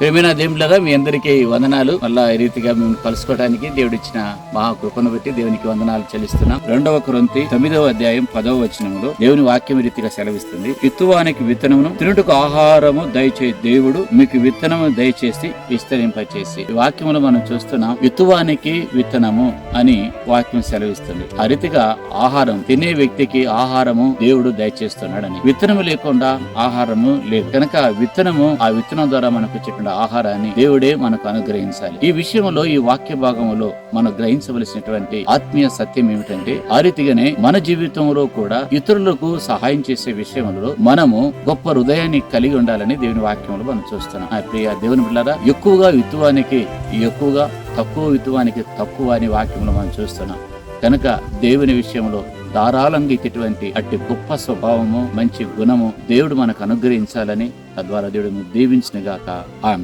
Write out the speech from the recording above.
ప్రేమైన దేవులాగా మీ అందరికీ వందనాలు. మళ్ళా ఈ రీతిగా మేము కలుసుకోవడానికి దేవుడు ఇచ్చిన మహా కృపను బట్టి దేవునికి వందనాలు చెల్లిస్తున్నాం. రెండవ క్రొంతి తొమ్మిదవ అధ్యాయం పదవ వచనంలో దేవుని వాక్యం రీతిగా సెలవిస్తుంది. విత్తువానికి విత్తనమును తినుటకు ఆహారము దయచే దేవుడు మీకు విత్తనము దయచేసి విస్తరింపచేసి. ఈ వాక్యములో మనం చూస్తున్నాం విత్తువానికి విత్తనము అని వాక్యం సెలవిస్తుంది. ఆ రీతిగా ఆహారం తినే వ్యక్తికి ఆహారము దేవుడు దయచేస్తున్నాడని. విత్తనము లేకుండా ఆహారము లేదు. కనుక విత్తనము ఆ విత్తనం ద్వారా మనకు వచ్చేటువంటి ఆహారాన్ని దేవుడే మనకు అనుగ్రహించాలి. ఈ విషయంలో ఈ వాక్య భాగంలో మనం గ్రహించవలసినటువంటి ఆత్మీయ సత్యం ఏమిటంటే ఆ రీతిగానే మన జీవితంలో కూడా ఇతరులకు సహాయం చేసే విషయంలో మనము గొప్ప హృదయాన్ని కలిగి ఉండాలని దేవుని వాక్యంలో మనం చూస్తున్నాం. ఆ ప్రియ దేవుని బిడ్డారా ఎక్కువగా విత్తువానికి ఎక్కువగా తక్కువ విత్తువానికి తక్కువ అని వాక్యంలో మనం చూస్తున్నాం. కనుక దేవుని విషయంలో ధారాళంగా ఇచ్చేటువంటి అట్టి గొప్ప స్వభావము మంచి గుణము దేవుడు మనకు అనుగ్రహించాలని తద్వారా దేవుడు దీవించినగాక. ఆమె